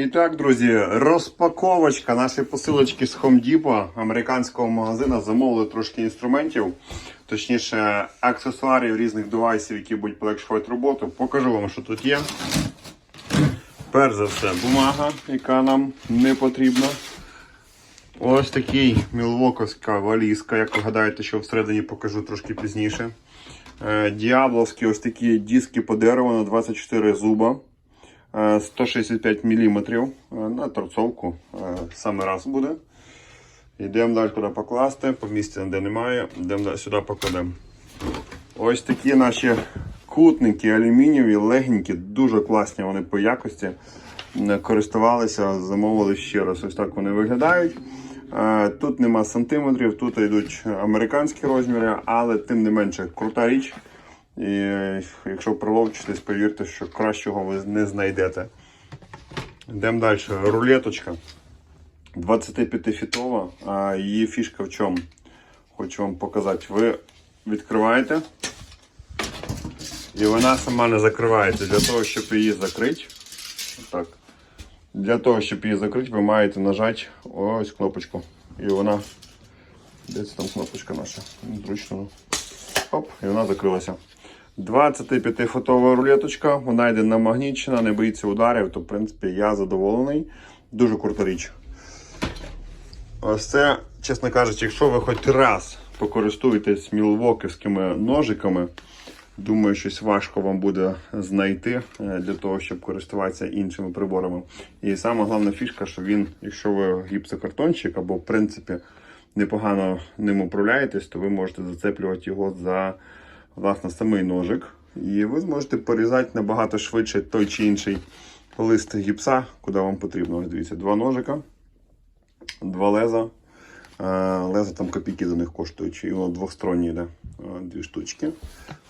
І так, друзі, розпаковочка нашої посилочки з Home Depot, американського магазину. Замовили трошки інструментів, точніше, аксесуарів різних девайсів, які будуть полегшувати роботу. Покажу вам, що тут є. Перш за все, бумага, яка нам не потрібна. Ось такий мілвоковська валізка, як ви гадаєте, що всередині покажу трошки пізніше. Е, Діабловські ось такі диски по дереву на 24 зуба. Е, 165 мм на торцовку. е, Саме раз буде. Йдемо далі куди покласти, по місці де немає, йдемо сюди покладемо. Ось такі наші кутники алюмінієві, легенькі, дуже класні вони по якості. Е, Користувалися, замовили ще раз. Ось так вони виглядають. Е, Тут нема сантиметрів, тут йдуть американські розміри, але тим не менше крута річ. І якщо приловчитесь, повірте, що кращого ви не знайдете. Йдемо далі. Рулеточка 25-фітова, а її фішка в чому? Хочу вам показати. Ви відкриваєте, і вона сама не закривається. Для того, щоб її закрити, так, для того, щоб її закрити, ви маєте нажати ось кнопочку. І вона. Де це там кнопочка наша? Зручно. Оп, і вона закрилася. 25-фотова рулеточка, вона йде намагнічена, не боїться ударів, то в принципі я задоволений. Дуже крута річ. Ось це, чесно кажучи, якщо ви хоч раз покористуєтесь мілвоківськими ножиками, думаю, щось важко вам буде знайти е, для того, щоб користуватися іншими приборами. І саме головна фішка, що він, якщо ви гіпсокартончик або в принципі непогано ним управляєтесь, то ви можете зацеплювати його за власне самий ножик. І ви зможете порізати набагато швидше той чи інший лист гіпса, куди вам потрібно. Ось дивіться, два ножика, два леза. Е, Леза там копійки за них коштують, і воно двостороннє йде. Е, Дві штучки.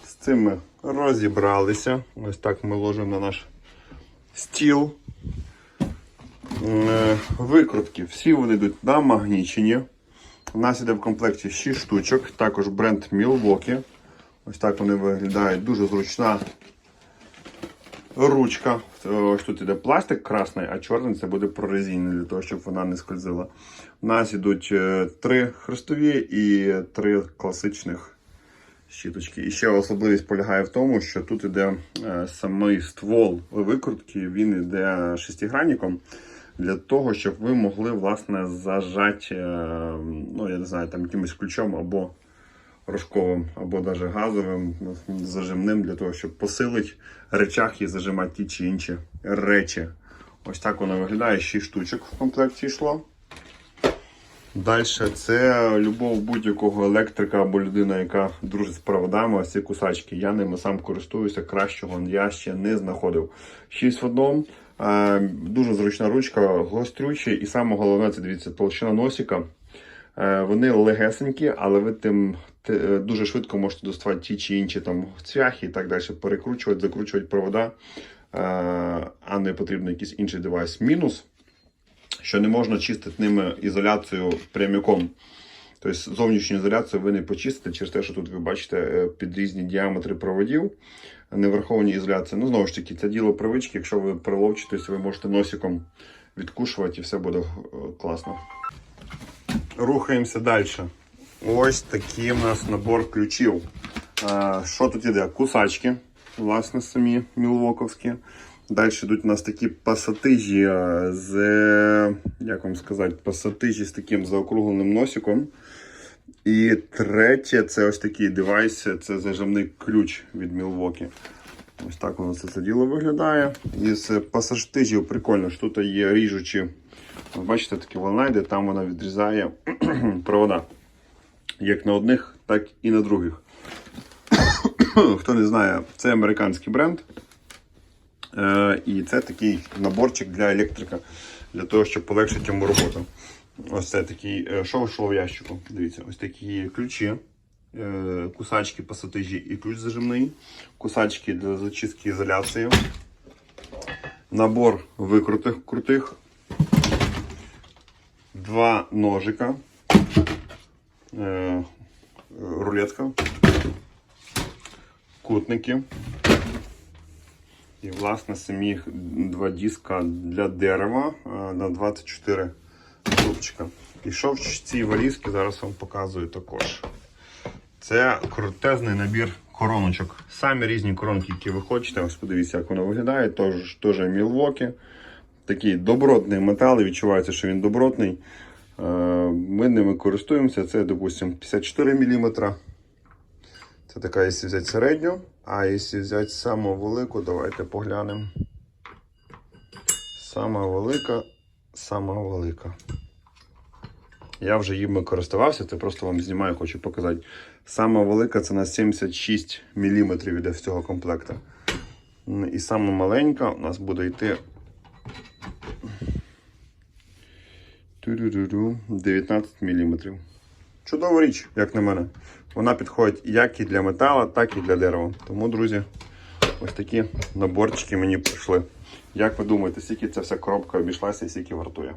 З цим ми розібралися. Ось так ми ложимо на наш стіл. Е, Викрутки. Всі вони йдуть намагнічені. У нас іде в комплекті 6 штучок, також бренд Milwaukee. Ось так вони виглядають. Дуже зручна ручка. Ось тут іде пластик красний, а чорний це буде прорезинений, для того, щоб вона не скользила. У нас йдуть е, три хрестові і три класичних щіточки. І ще особливість полягає в тому, що тут іде е, самий ствол викрутки, він іде шестигранником. Для того, щоб ви могли власне зажати, е, ну я не знаю, там якимось ключом або рожковим, або навіть газовим зажимним, для того, щоб посилити речах і зажимати ті чи інші речі. Ось так воно виглядає. 6 штучок в комплекті йшло. Далі це любов будь-якого електрика або людина, яка дружить з проводами, ось ці кусачки. Я ними сам користуюся, кращого я ще не знаходив. 6 в одному. Е, Дуже зручна ручка, гострючі, і саме головне, це дивіться, толщина носика. Е, Вони легесенькі, але ви тим е, дуже швидко можете доставати ті чи інші там цвяхи і так далі, перекручувати, закручувати провода, е, а не потрібно якийсь інший девайс. Мінус, що не можна чистити ними ізоляцію прямиком. Тобто зовнішню ізоляцію ви не почистите через те, що тут ви бачите під різні діаметри проводів, не враховані ізоляції. Ну, знову ж таки, це діло привички. Якщо ви приловчитесь, ви можете носиком відкушувати і все буде класно. Рухаємося далі. Ось такий у нас набор ключів. Що тут іде? Кусачки, власне, самі мілвоковські. Далі йдуть у нас такі пасатижі з, як вам сказати, пасатижі з таким заокругленим носиком. І третє це ось такий девайс, це зажимний ключ від Milwaukee. Ось так воно все це діло виглядає. Із пасажтижів прикольно, що тут є ріжучі. Бачите, такі волна йде, там вона відрізає провода. Як на одних, так і на других. Хто не знає, це американський бренд. Е, і це такий наборчик для електрика, для того, щоб полегшити йому роботу. Ось це такий, е, що йшло в ящику. Дивіться, ось такі ключі, е, кусачки пасатижі і ключ зажимний, кусачки для зачистки ізоляції, набор викрутих крутих, два ножика, е, рулетка, кутники. І, власне, самі два диска для дерева е, на 24 зубчика. І в цій валізці зараз вам показую також. Це крутезний набір короночок. Самі різні коронки, які ви хочете. Ось подивіться, як воно виглядає. Тож, теж Мілвокі. Такий добротний метал, і відчувається, що він добротний. Е, Ми ними користуємося. Це, допустимо, 54 мм. Це така, якщо взяти середню, а якщо взяти саму велику, давайте поглянемо. Сама велика, сама велика. Я вже їм користувався, це просто вам знімаю, хочу показати. Сама велика це на 76 мм йде з цього комплекту. І сама маленька у нас буде йти 19 мм. Чудова річ, як на мене. Вона підходить як і для металу, так і для дерева. Тому, друзі, ось такі наборчики мені прийшли. Як ви думаєте, скільки ця вся коробка обійшлася і скільки вартує?